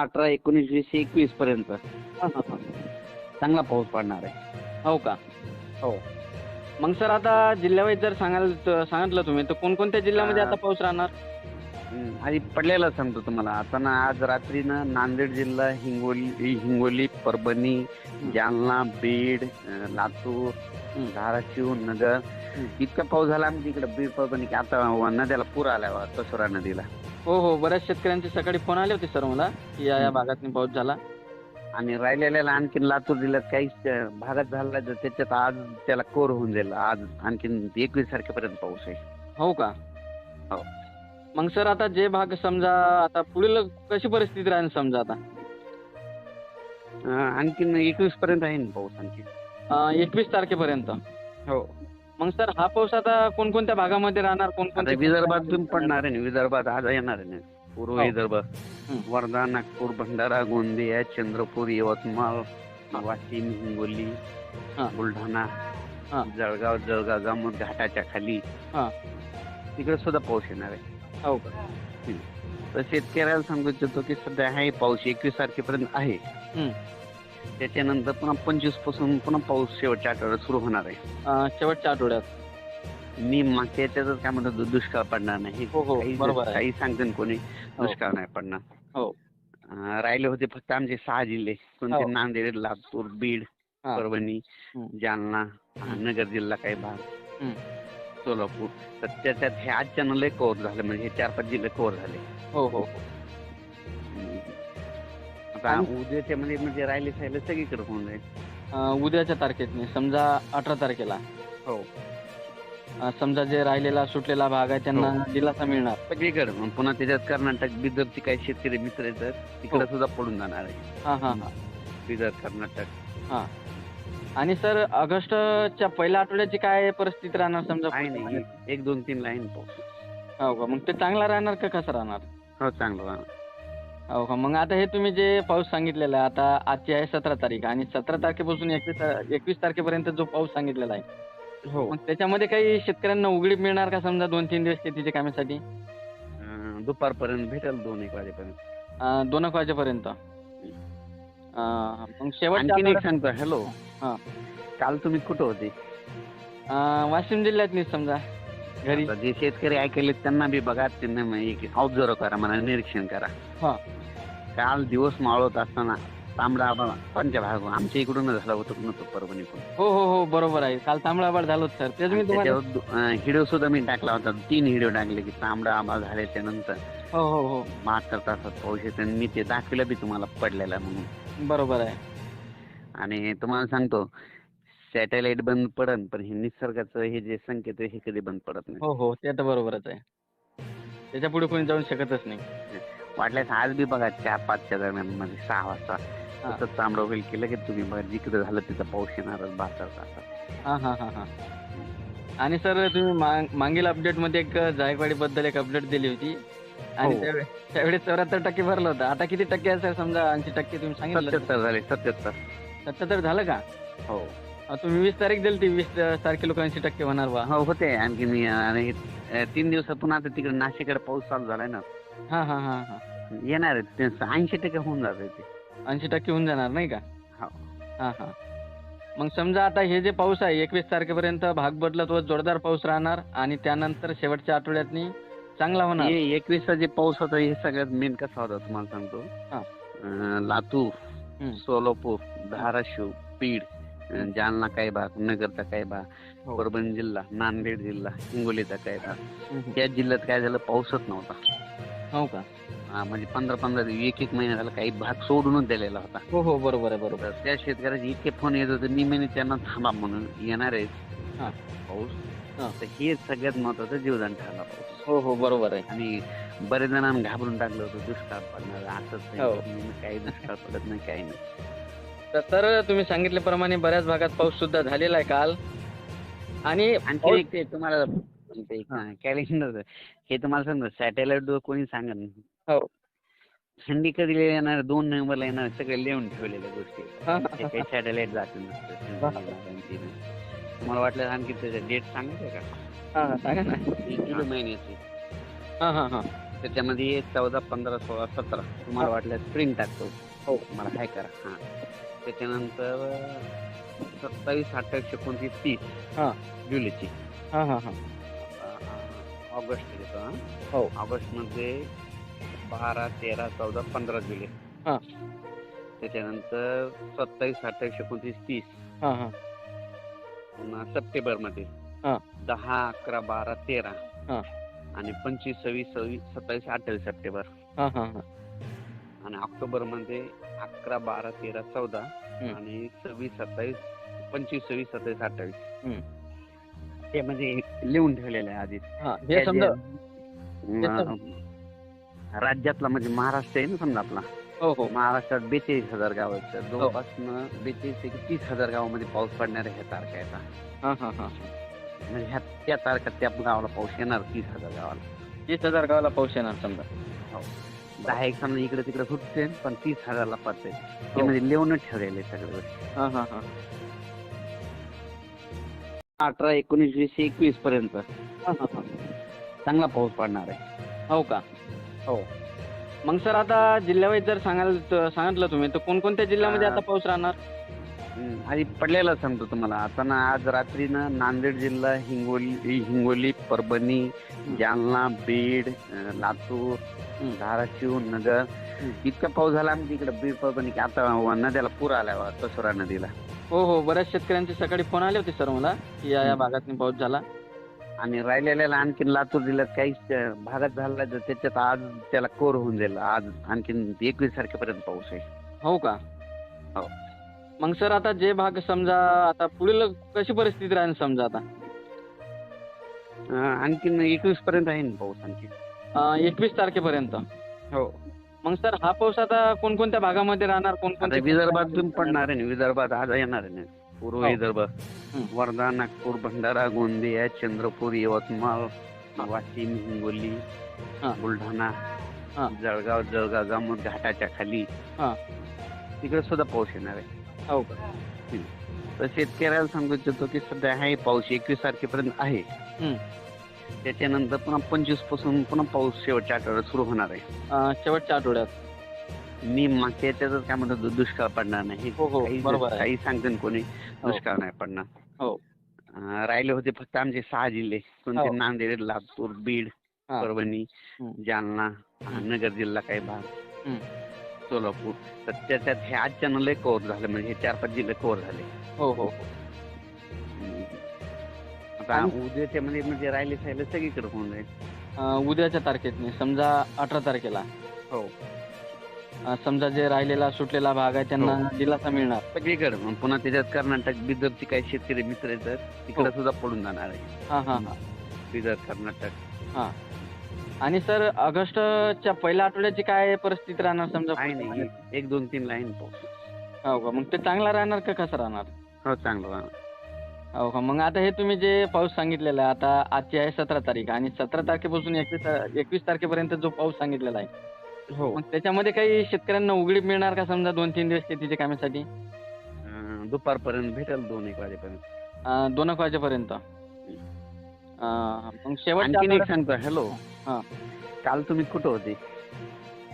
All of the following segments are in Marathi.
अठरा एकोणीस वीस एकवीस पर्यंत. चांगला पाऊस पडणार आहे. हो का? हो. मग सर आता जिल्ह्यावाईज जर सांगाल सांगितलं तुम्ही तर कोणकोणत्या जिल्ह्यामध्ये. आता पाऊस राहणार? हम्म, आधी पडलेला सांगतो तुम्हाला. आता ना आज रात्री ना नांदेड जिल्हा हिंगोली हिंगोली परभणी जालना बीड अं, लातूर हम्म. धाराशिव नगर. इतका पाऊस झाला आमच्या इकडे बीड परभणी की आता नद्याला पूर आलाय बा, नदीला. हो हो. बऱ्याच शेतकऱ्यांचे सकाळी फोन आले होते सर मला की या या. भागात पाऊस झाला. आणि राहिलेल्याला आणखीन लातूर जिल्ह्यात काहीच अं, भागात झाला तर त्याच्यात आज त्याला कोर होऊन जाईल. आज आणखीन एकवीस तारखेपर्यंत पाऊस आहे. हो का? हो. मग सर आता जे भाग समजा आता पुढील कशी परिस्थिती राहील समजा आता? अं, आणखीन एकवीस पर्यंत आहे ना पाऊस आणखी एकवीस तारखेपर्यंत. हो. मग सर हा पाऊस आता कोणकोणत्या भागामध्ये राहणार आता कोणकोणत्या विदर्भात पण पडणार आहे ना विदर्भात आज येणार आहे ना पूर्व हो. विदर्भ. वर्धा नागपूर भंडारा गोंदिया चंद्रपूर यवतमाळ वाशिम हिंगोली हा. बुलढाणा हा. जळगाव जळगाव जामोद घाटाच्या खाली हा. तिकडे सुद्धा पाऊस येणार आहे हो का तर शेतकऱ्याला सांगू इच्छितो की सध्या आहे पाऊस एकवीस तारखेपर्यंत आहे. त्याच्यानंतर पुन्हा पंचवीसपासून पुन्हा पाऊस शेवटच्या आठवड्यात सुरू होणार आहे शेवटच्या आठवड्यात मी मागच्या याच्यातच काय म्हणतो दुष्काळ पडणार नाही हो, हो, काही सांगते कोणी दुष्काळ नाही पडणार हो. राहिले होते फक्त आमचे सहा जिल्हे कोणते हो. नांदेड लातूर बीड हा. परभणी हं. जालना हं. नगर जिल्हा काही भाग हं. सोलापूर तर त्याच्यात हे आजच्या लय कव्हर झाले म्हणजे हे चार पाच जिल्हे कव्हर झाले हो हो हं. आता आणि- उद्याच्या मध्ये म्हणजे राहिले राहिले सगळीकडे होऊन जाईल. अं, उद्याच्या तारखेत समजा अठरा तारखेला. हो. अं, समजा जे राहिलेला सुटलेला भाग आहे त्यांना हो. दिलासा मिळणार. सगळीकडे. मग पुन्हा त्याच्यात कर्नाटक बिदरचे काही शेतकरी मित्र आहेत तिकडे हो. सुद्धा पडून जाणार आहे. हा हा हा. बिदर कर्नाटक. आणि सर ऑगस्टच्या पहिल्या आठवड्याची काय परिस्थिती राहणार समजा आहे नाही. एक दोन तीन लाईन पाऊस हो का? मग ते चांगला राहणार का कसं राहणार? हो चांगलं राहणार. हो का मग आता हे तुम्ही जे पाऊस सांगितलेला आहे आता आजची आहे सतरा तारीख आणि सतरा तारखेपासून एकवीस एकवीस तारखेपर्यंत जो पाऊस सांगितलेला आहे हो. मग त्याच्यामध्ये काही शेतकऱ्यांना उघडीप मिळणार का समजा दोन तीन दिवस शेतीच्या कामासाठी? अं, दुपारपर्यंत भेटेल दोन एक वाजेपर्यंत. अं, दोन एक वाजेपर्यंत. अं, मग शेवटच्या आणखीन एक आठवड्यात- सांगतो हॅलो हा. काल तुम्ही कुठं होते? अं, वाशिम जिल्ह्यात समजा घरी. आता जे शेतकरी ऐकले त्यांना बी बघा त्यांना मग एक ऑब्झर्व करा म्हणा निरीक्षण करा. हा. काल दिवस मावळत असताना तांबडा आबा कोणत्या भाग आमच्या इकडूनच झाला होतं नव्हतं परभणी पण हो हो हो बरोबर आहे. काल तांबडा आबाळ झालं सर. तेच मी तुम्हाला त्याच्यावर व्हिडिओ सुद्धा मी टाकला होता. तीन व्हिडिओ टाकले की तांबडा आबा झाल्याच्यानंतर हो हो हो. बहात्तर तासात पाऊस येतो आणि मी ते दाखवलं बी तुम्हाला पडलेला म्हणून. बरोबर आहे. आणि तुम्हाला सांगतो सॅटेलाइट बंद पडन पण हे निसर्गाचं हे जे संकेत आहे हे कधी बंद पडत नाही. हो हो ते तर बरोबरच आहे. त्याच्या पुढे कोणी जाऊ शकतच नाही. वाटल्यास आज बी बघा चार पाचच्या दरम्यानमध्ये सहा वाजता. तसंच तांबडं होईल केलं की तुम्ही बघा जिकडे झालं तिथं पाऊस येणारच हा हा हा हा. आणि सर तुम्ही मांग- मागील अपडेटमध्ये एक जायकवाडी बद्दल एक अपडेट दिली होती. आणि हो. त्यावेळी त्यावेळी चौऱ्याहत्तर टक्के भरलं होतं. आता किती टक्के आहे सर समजा ऐंशी टक्के तुम्ही सांगितलं सत्याहत्तर झाले सत्याहत्तर. सत्याहत्तर झालं का? हो. तुम्ही वीस तारीख दिली ती वीस तारखे लोक ऐंशी टक्के होणार बा. हो होते आणखी मी आणि तीन दिवसातून आता तिकडे नाशिकडे पाऊस चालू झालाय ना. हा हा हा हा येणार आहे ऐंशी टक्के होऊन जाते ते ऐंशी टक्के होऊन जाणार नाही का हो. हा हा मग समजा आता हे जे पाऊस आहे एकवीस तारखेपर्यंत भाग बदलत व जोरदार पाऊस राहणार आणि त्यानंतर शेवटच्या आठवड्यातनी चांगला होणार हे एकवीसचा जे पाऊस होता हे सगळ्यात मेन कसा होता तुम्हाला सांगतो हा. अं, लातूर हम्म. सोलापूर धाराशिव बीड अं, जालना काही भाग नगरचा काही भाग हो. परभणी जिल्हा नांदेड जिल्हा हिंगोलीचा काही भाग हम्म. त्या जिल्ह्यात काय झालं पाऊसच नव्हता हो का? हा, म्हणजे पंधरा पंधरा दिवस एक एक महिना झाला काही भाग सोडूनच दिलेला होता. हो हो बरोबर आहे बरोबर. तर त्या शेतकऱ्याचे इतके फोन येत होते निमेने त्यांना थांबा म्हणून येणार आहे हा. पाऊस. हा. तर हे सगळ्यात महत्वाचं जीवदान ठरला पाऊस. हो हो बरोबर आहे. आणि बरेच जणांना घाबरून टाकलं होतं दुष्काळ पडणार असंच हो. नाही काही दुष्काळ पडत नाही काही नाही. तर सर तुम्ही सांगितल्याप्रमाणे बऱ्याच भागात पाऊस सुद्धा झालेला आहे काल. आणि आणखी एक ते तुम्हाला कॅलेंडर हे. तुम्हाला सांगतो सॅटेलाइट कोणी सांगत हो. थंडी कधी येणार दोन नोव्हेंबरला येणार सगळे लिहून ठेवलेल्या गोष्टी. काही सॅटेलाइट जाते नाही. तुम्हाला वाटलं आणखी त्याचे डेट सांगायचे का? सांगा ना. जुलै महिन्याचे. त्याच्यामध्ये चौदा पंधरा सोळा सतरा. तुम्हाला. वाटल्यास प्रिंट टाकतो. हो. मला हाय करा. हा. त्याच्यानंतर सत्तावीस अठ्ठावीस एकोणतीस तीस. जुलैची. हा हा हा. ऑगस्ट घेतो हा हो. ऑगस्टमध्ये बारा तेरा चौदा पंधरा जुलै हा. त्याच्यानंतर सत्तावीस अठ्ठावीस एकोणतीस तीस हा हा पुन्हा सप्टेंबरमध्ये हा. दहा अकरा बारा तेरा हा. आणि पंचवीस सव्वीस सव्वीस सत्तावीस अठ्ठावीस सप्टेंबर हा हा हा आणि ऑक्टोबरमध्ये अकरा बारा तेरा चौदा हम्म. आणि सव्वीस सत्तावीस पंचवीस सव्वीस सत्तावीस अठ्ठावीस. ते म्हणजे लिहून ठेवलेलं आहे आधीच. हा हे समजा राज्यातला म्हणजे महाराष्ट्र आहे ना समजा आपला. हो हो. महाराष्ट्रात बेचाळीस हजार गाव आहेत तर जवळपास बेचाळीस ते तीस हजार गावामध्ये पाऊस पडणाऱ्या ह्या तारखा हा हा हा. म्हणजे ह्या त्या तारखा त्या गावाला पाऊस येणार तीस हजार गावाला. तीस हजार गावाला पाऊस येणार समजा. दहा एक समजा इकडे तिकडे फुटते पण तीस हजारला पडते. ते हो. म्हणजे लिहूनच ठेवलेले सगळं हा हा हा. अठरा एकोणीस वीस एकवीस पर्यंत. चांगला पाऊस पडणार आहे. हो का? हो. मग सर आता जिल्ह्यावाईज जर सांगाल सांगितलं तुम्ही तर कोणकोणत्या जिल्ह्यामध्ये. आता पाऊस राहणार? आधी पडलेला सांगतो तुम्हाला. आता ना आज रात्रीनं नांदेड जिल्हा हिंगोली हिंगोली परभणी जालना बीड लातूर. धाराशिव नगर. इतका पाऊस झाला आमच्या इकडे बीड परभणी की आता नद्याला पूर आला कसोरा नदीला. हो हो. बऱ्याच शेतकऱ्यांचे सकाळी फोन आले होते सर मला की या या. भागात पाऊस झाला. आणि राहिलेल्याला आणखीन लातूर जिल्ह्यात काहीच अं, भागात झाला तर त्याच्यात आज त्याला कोर होऊन जाईल. आज आणखीन एकवीस तारखेपर्यंत पाऊस आहे. हो का? हो. मग सर आता जे भाग समजा आता पुढील कशी परिस्थिती राहील समजा आता? अं, आणखीन एकवीस पर्यंत आहे ना पाऊस आणखी एकवीस तारखेपर्यंत. हो. मग सर हा पाऊस आता कोणकोणत्या भागामध्ये राहणार आता कोणकोणत्या विदर्भात पण पडणार आहे ना विदर्भात आज येणार आहे ना पूर्व हो. विदर्भ. वर्धा नागपूर भंडारा गोंदिया चंद्रपूर यवतमाळ वाशिम हिंगोली हा. बुलढाणा हा. जळगाव जळगाव जामोद घाटाच्या खाली हा. तिकडे सुद्धा पाऊस येणार आहे हो का तर शेतकऱ्याला सांगू इच्छितो की सध्या आहे पाऊस एकवीस तारखेपर्यंत आहे हम्म. त्याच्यानंतर पुन्हा पंचवीसपासून पुन्हा पाऊस शेवटच्या आठवड्यात सुरू होणार आहे अं, शेवटच्या आठवड्यात मी मागच्या याच्यातच काय म्हणतो दु- दुष्काळ पडणार नाही हो हो काही बरोबर आहे काही सांगते ना कोणी दुष्काळ नाही पडणार हो. अं, राहिले होते फक्त आमचे सहा जिल्हे कोणते हो. नांदेड लातूर बीड हा. परभणी हम्म. जालना. नगर जिल्हा काही भाग हम्म. सोलापूर तर त्याच्यात हे आजच्यानं लय कव्हर झालं म्हणजे हे चार पाच जिल्हे कव्हर झाले हो हो हम्म. आता आणि- उद्याच्या मध्ये म्हणजे राहिले राहिले सगळीकडे होऊन जाईल. अं, उद्याच्या तारखेत नाही समजा अठरा तारखेला. हो. अं, समजा जे राहिलेला सुटलेला भाग आहे त्यांना हो. दिलासा मिळणार. सगळीकडे. मग पुन्हा त्याच्यात कर्नाटक बिदरचे काही शेतकरी मित्र आहेत तिकडे हो. सुद्धा पडून जाणार आहे. हा हा हा. बिदर कर्नाटक. आणि सर ऑगस्टच्या पहिल्या आठवड्याची काय परिस्थिती राहणार समजा आहे नाही. एक दोन तीन लाईन हो का? मग ते चांगला राहणार का कसं राहणार? हो चांगलं राहणार. हो का? मग आता हे तुम्ही जे पाऊस सांगितलेला आहे आता आजची आहे सतरा तारीख आणि सतरा तारखेपासून एकवीस एकवीस तारखेपर्यंत जो पाऊस सांगितलेला आहे हो. मग त्याच्यामध्ये काही शेतकऱ्यांना उघडीप मिळणार का समजा दोन तीन दिवस शेतीच्या कामासाठी? अं, दुपारपर्यंत भेटेल दोन एक वाजेपर्यंत. अं, दोन एक वाजेपर्यंत. अं, मग शेवटच्या आणखीन एक आठवड्यात- सांगतो हॅलो हा. काल तुम्ही कुठं होते?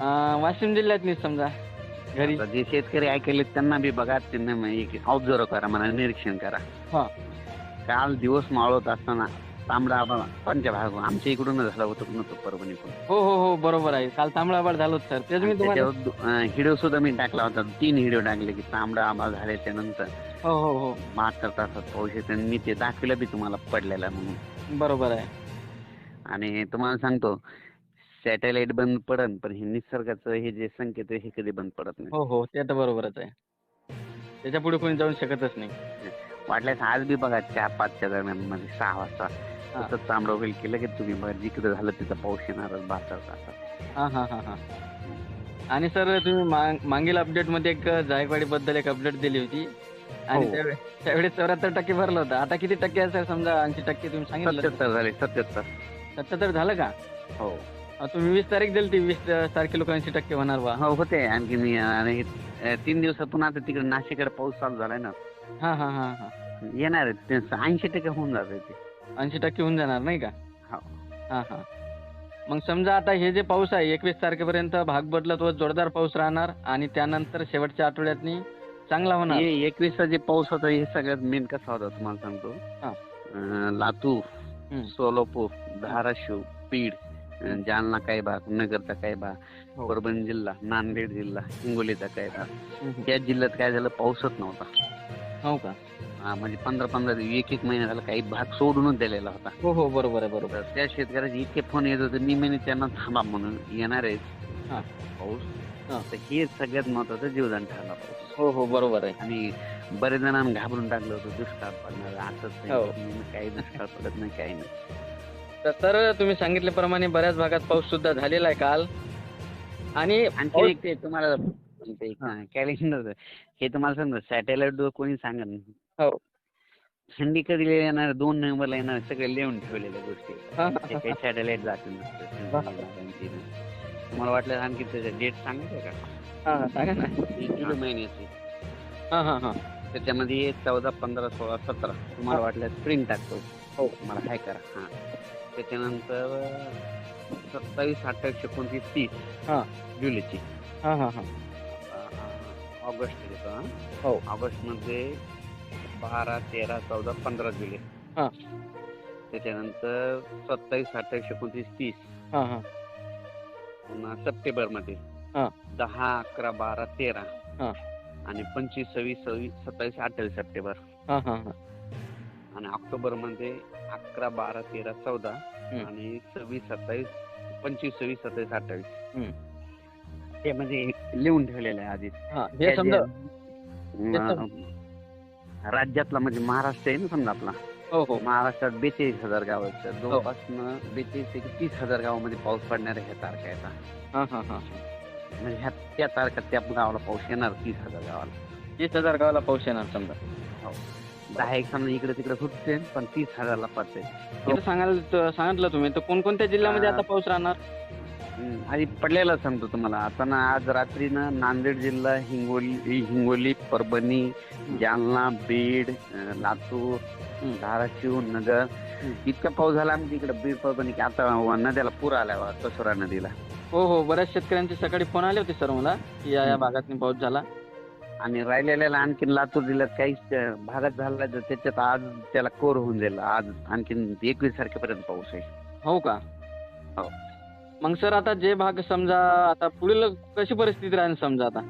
अं, वाशिम जिल्ह्यात नाही समजा. घरी. आता जे शेतकरी ऐकले त्यांना बी बघा त्यांना मग एक ऑब्झर्व करा मला निरीक्षण करा. हा. काल दिवस मावळत असताना तांबडा आबा कोणत्या भाग? आमच्या इकडूनच झाला होतो नव्हतं परभणीकडून हो हो हो बरोबर आहे. काल तांबळा आबाळ झालो सर. तेच मी तुम्हाला सुद्धा मी टाकला होता. तीन व्हिडिओ टाकले की तांबडा आबा झाल्याच्यानंतर हो हो हो. बहात्तर तासात पाऊस येतो आणि मी ते दाखवलं बी तुम्हाला पडलेला म्हणून. बरोबर आहे. आणि तुम्हाला सांगतो सॅटेलाइट बंद पडन पण हे निसर्गाचं हे जे संकेत आहे हे कधी बंद पडत नाही. हो हो ते तर बरोबरच आहे. त्याच्या पुढे कोणी जाऊ शकतच नाही. वाटल्यास आज बी बघा चार पाचच्या दरम्यानमध्ये सहा वाजता. तसंच तांबडं वगैरे केलं की तुम्ही बघा जिकडे झालं तिथं पाऊस येणारच तासात हा हा हा हा. आणि सर तुम्ही मांग- मागील अपडेटमध्ये एक जायकवाडी बद्दल एक अपडेट दिली होती. आणि हो. त्यावेळे- त्यावेळेस चौऱ्याहत्तर टक्के भरलं होतं. आता किती टक्के आहे सर? समजा ऐंशी टक्के तुम्ही सांगितलं सत्याहत्तर झाले सत्याहत्तर. सत्याहत्तर झालं का? हो. तुम्ही वीस तारीख दिली ती वीस तारखे लोक ऐंशी टक्के होणार बा. हो होते. आणखी मी आणि हे- तीन दिवसात पुन्हा आता तिकडे नाशिकडे पाऊस चालू झालाय ना. हा हा हा हा. येणार आहे. ऐंशी टक्के होऊन जाते ते. ऐंशी टक्के होऊन जाणार नाही का? हो. हा हा. मग समजा आता हे जे पाऊस आहे एकवीस तारखेपर्यंत भाग बदलत व जोरदार पाऊस राहणार आणि त्यानंतर शेवटच्या आठवड्यातनी चांगला होणार. हे एकवीसचा जे पाऊस होता हे सगळ्यात मेन कसा होता तुम्हाला सांगतो? हा. अं, लातूर हम्म. सोलापूर धाराशिव बीड जालना काही भाग नगरचा काही भाग हो. परभणी जिल्हा नांदेड जिल्हा हिंगोलीचा काही भाग. त्या जिल्ह्यात काय झालं? पाऊसच नव्हता. हो का? हा, म्हणजे पंधरा पंधरा दिवस एक एक महिना झाला काही भाग सोडूनच दिलेला होता. हो हो बरोबर आहे बरोबर त्या शेतकऱ्याचे इतके फोन येत होते मी म्हणे त्यांना थांबा म्हणून येणार आहे हा. पाऊस. हा. तर हे सगळ्यात महत्वाचं जीवदान ठरला पाऊस. हो हो बरोबर आहे. आणि बरेच जणांना घाबरून टाकलं होतं दुष्काळ पडणार असंच हो. नाही काही दुष्काळ पडत नाही काही नाही. तर सर तुम्ही सांगितल्याप्रमाणे बऱ्याच भागात पाऊस सुद्धा झालेला आहे काल. आणि आणखी एक ते तुम्हाला कॅलेंडर हे. तुम्हाला समजा सॅटेलाइट कोणी सांगत नाही. हो. थंडी कधी येणार दोन नोव्हेंबरला येणार सगळे लिहून ठेवलेल्या गोष्टी. काही सॅटेलाइट जात नसतं तुम्हाला वाटलं आणखी त्याचं डेट सांगायचं का? सांगा ना. जुलै महिन्याची हा. हा हा त्याच्यामध्ये चौदा पंधरा सोळा सतरा. तुम्हाला वाटलं स्प्रिंग टाकतो. हो. तुम्हाला हाय करा. हा. त्याच्यानंतर सत्तावीस अठ्ठावीस एकोणतीस तीस हा. जुलैची हा हा हा ऑगस्ट घेतो हा. हो. ऑगस्टमध्ये बारा तेरा चौदा पंधरा जुलै हा. त्याच्यानंतर सत्तावीस अठ्ठावीस एकोणतीस तीस हा हा पुन्हा सप्टेंबरमध्ये हा. दहा अकरा बारा तेरा हा. आणि पंचवीस सव्वीस सव्वीस सत्तावीस अठ्ठावीस सप्टेंबर हा हा हा आणि ऑक्टोबरमध्ये अकरा बारा तेरा चौदा. आणि सव्वीस सत्तावीस पंचवीस सव्वीस सत्तावीस अठ्ठावीस. ते म्हणजे लिहून ठेवलेलं आहे आधी हा हे समजा राज्यातला म्हणजे महाराष्ट्र आहे ना समजा आपला. हो हो. महाराष्ट्रात बेचाळीस हजार गाव आहेत जवळपास बेचाळीस ते तीस हजार गावामध्ये पाऊस पडणार ह्या तारखा हा हा हा. म्हणजे ह्या त्या तारखा त्या गावाला पाऊस येणार तीस हजार गावाला. तीस हजार गावाला पाऊस येणार समजा. दहा एक समजा इकडे तिकडे सुटते पण तीस हजारला पडते इथं सांगायला सांगितलं तुम्ही तर कोणकोणत्या जिल्ह्यामध्ये हा. आता पाऊस राहणार हम्म, आधी पडलेला सांगतो तुम्हाला आता ना आज रात्रीनं नांदेड जिल्हा हिंगोली हिंगोली परभणी जालना बीड अं, लातूर. धाराशिव नगर. इतका पाऊस झाला आमच्या इकडे बीड परभणी की आता नद्याला पूर आला कसोरा नदीला हो हो बऱ्याच शेतकऱ्यांचे सकाळी फोन आले होते सर मला की या या. भागातनी पाऊस झाला आणि राहिलेल्याला आणखीन लातूर जिल्ह्यात काहीच भागात झाला तर त्याच्यात आज त्याला कोर होऊन जाईल. आज आणखीन एकवीस तारखेपर्यंत पाऊस आहे. हो का? हो. मग सर आता जे भाग समजा आता पुढील कशी परिस्थिती राहील समजा आता?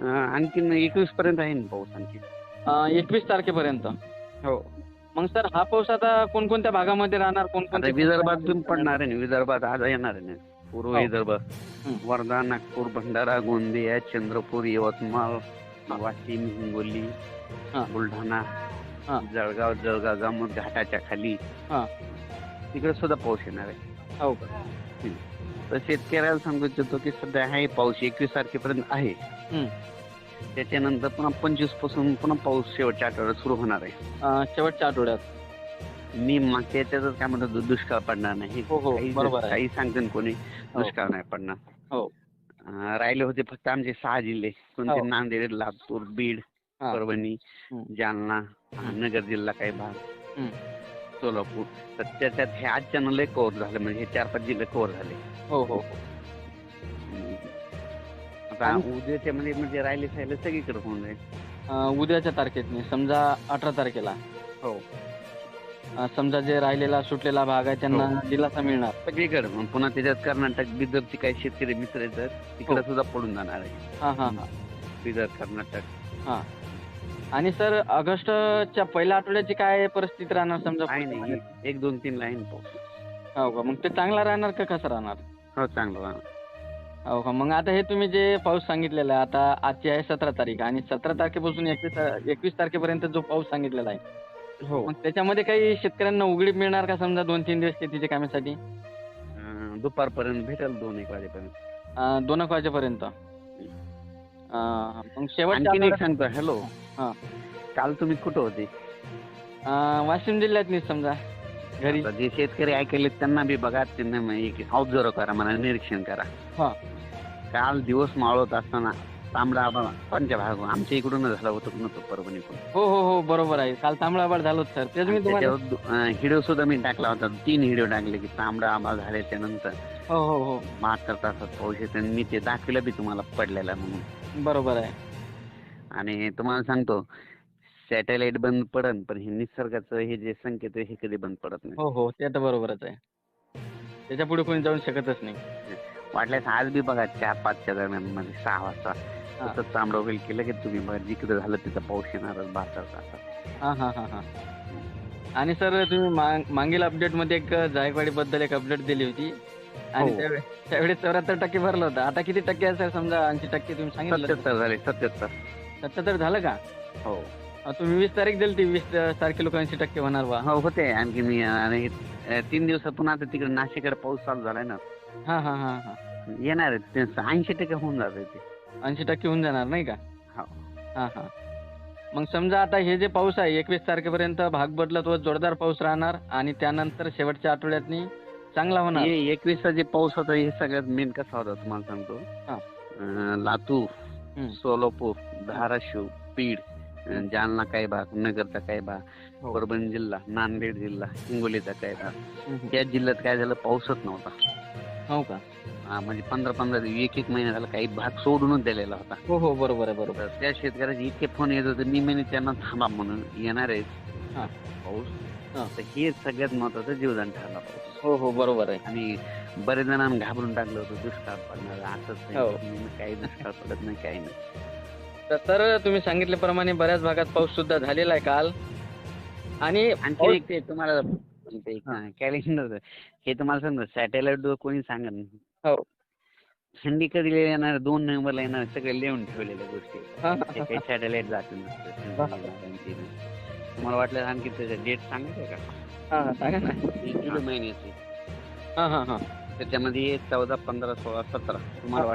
अं, आणखीन एकवीस पर्यंत आहे ना पाऊस आणखी एकवीस तारखेपर्यंत? हो. मग सर हा पाऊस आता कोणकोणत्या भागामध्ये राहणार? आता कोणकोणत्या विदर्भातून पडणार आहे ना विदर्भात आज येणार आहे ना. पूर्व. विदर्भ. वर्धा नागपूर भंडारा गोंदिया चंद्रपूर यवतमाळ वाशिम हिंगोली हा. बुलढाणा हा. जळगाव जळगाव जामोद घाटाच्या खाली हा. तिकडे सुद्धा पाऊस येणार आहे हो तर शेतकऱ्याला सांगू इच्छितो की सध्या आहे पाऊस एकवीस तारखेपर्यंत आहे. त्याच्यानंतर पुन्हा पंचवीसपासून पुन्हा पाऊस शेवटच्या आठवड्यात सुरू होणार आहे शेवटच्या आठवड्यात मी मागच्या याच्यातच काय म्हणतो दुष्काळ पडणार नाही हो, हो, काही- बरोबर आहे. काही सांगते ना कोणी दुष्काळ नाही पडणार हो. अं, राहिले होते फक्त आमचे सहा जिल्हे कोणते हो. नांदेड लातूर बीड हा. परभणी हम्म. जालना. नगर जिल्हा काही भाग. सोलापूर तर त्याच्यात हे आजच्या लय कव्हर झाले म्हणजे हे चार पाच जिल्हे कव्हर झाले हो हो हो. हम्म. आता आणि- उद्याच्या मध्ये म्हणजे राहिले सगळीकडे होऊन जाईल अं, उद्याच्या तारखेतनी समजा अठरा तारखेला हो अं, समजा जे राहिलेला सुटलेला भाग आहे त्यांना हो. दिलासा मिळणार. सगळीकडे. मग पुन्हा त्याच्यात कर्नाटक बिदरचे काही शेतकरी मित्र आहेत तिकडे हो. सुद्धा पडून जाणार आहे. हा हा हा. बिदर कर्नाटक. आणि सर ऑगस्टच्या पहिल्या आठवड्याची काय परिस्थिती राहणार समजा आहे नाही. एक- दोन तीन लाईन पाऊस हो का? मग ते चांगला राहणार का कसं राहणार? हो चांगलं हो का? मग आता हे तुम्ही जे पाऊस सांगितलेला आहे आता आजची आहे सतरा तारीख आणि सतरा तारखेपासून एकवीस एकवीस तारखेपर्यंत जो पाऊस सांगितलेला आहे हो. मग त्याच्यामध्ये काही शेतकऱ्यांना उघडीप मिळणार का समजा दोन तीन दिवस शेतीच्या कामासाठी? अं, दुपारपर्यंत भेटेल दोन एक वाजेपर्यंत. अं, दोन एक वाजेपर्यंत. अं, मग शेवटच्या आणखीन एक आठवड्यात- सांगतो हॅलो. हा. काल तुम्ही कुठं होते? अं, वाशिम जिल्ह्यातनी समजा घरी. आता जे शेतकरी ऐकले त्यांना बी बघा त्यांना ऑब्झर्व करा मला निरीक्षण करा. हा. काल दिवस मावळत असताना तांबडा आबा कोणत्या भाग आमच्या इकडूनच झाला होतो नव्हतो परभणीकडून हो हो हो बरोबर आहे. काल तांबडा आबाळ झालं होतं सर. तेच मी तुम्हाला त्याच्यावर व्हिडिओ सुद्धा मी टाकला होता. तीन व्हिडिओ टाकले की तांबडा आबा झाल्याच्यानंतर हो हो हो. बहात्तर तासात पाऊस येतो आणि मी ते दाखवलं बी तुम्हाला पडलेला म्हणून. बरोबर आहे. आणि तुम्हाला सांगतो सॅटेलाइट बंद पडन पण हे निसर्गाचं हे जे संकेत आहे हे कधी बंद पडत नाही. हो हो ते तर बरोबरच आहे. त्याच्या पुढे कोणी जाऊन शकतच नाही. वाटल्यास आज बी बघा चार पाचच्या दरम्यानमध्ये सहा वाजता. सतत तांबडं होईल केलं की तुम्ही जिकडे झालं तिथं पाऊस हा हा हा हा. आणि सर तुम्ही मांग- मागील अपडेटमध्ये एक जायकवाडी बद्दल एक अपडेट दिली होती. आणि हो. त्यावेळी त्यावेळी चौऱ्याहत्तर टक्के भरलं होतं. आता किती टक्के आहे सर? समजा ऐंशी टक्के तुम्ही सांगितलं सत्याहत्तर झाले सत्याहत्तर सत्याहत्तर झालं का? हो. तुम्ही वीस तारीख दिली ती वीस तारखे लोक ऐंशी टक्के होणार बा. हो होते आणखी मी आणि तीन दिवसातून आता तिकडे नाशिकडे पाऊस चालू झालाय ना. हा हा हा हा. येणार ऐंशी टक्के होऊन जाते ते. ऐंशी टक्के होऊन जाणार नाही का हो. हा हा मग समजा आता हे जे पाऊस आहे एकवीस तारखेपर्यंत भाग बदलत व जोरदार पाऊस राहणार आणि त्यानंतर शेवटच्या आठवड्यातनी चांगला होणार हे एकवीसचा जे पाऊस होता हे सगळ्यात मेन कसा होता तुम्हाला सांगतो हा. अं, लातूर हम्म. सोलापूर धाराशिव बीड अं, जालना काही भाग नगरचा काही भाग हो. परभणी जिल्हा नांदेड जिल्हा हिंगोलीचा काही भाग हम्म. त्या जिल्ह्यात काय झालं पाऊसच नव्हता हो का हा, म्हणजे पंधरा पंधरा दिवस एक एक महिना झाला काही भाग सोडूनच दिलेला होता. हो हो बरोबर आहे बरोबर. तर त्या शेतकऱ्याचे इतके फोन येत होते मी म्हणे त्यांना थांबा म्हणून येणार आहे. हा. पाऊस. हा. तर हे सगळ्यात महत्वाचं जीवदान ठरला पाऊस. हो हो बरोबर आहे. आणि बरेच जणांना घाबरून टाकलं होतं दुष्काळ पडणार असंच हो. काही दुष्काळ पडत नाही काही नाही. तर सर तुम्ही सांगितल्याप्रमाणे बऱ्याच भागात पाऊस सुद्धा झालेला आहे काल. आणि आणखी एक ते तुम्हाला कॅलेंडर हे. तुम्हाला सांगतो सॅटेलाइट कोणी सांगत हो. थंडी कधी येणार दोन नोव्हेंबरला येणार सगळे लिहून ठेवलेल्या गोष्टी. काही सॅटेलाइट जाते नसतं. तुम्हाला वाटलं आणखी त्याचं डेट सांगायचं का? सांगा ना. जुलै महिन्याची. हा हा हा. त्याच्यामध्ये चौदा पंधरा सोळा सतरा तुम्हाला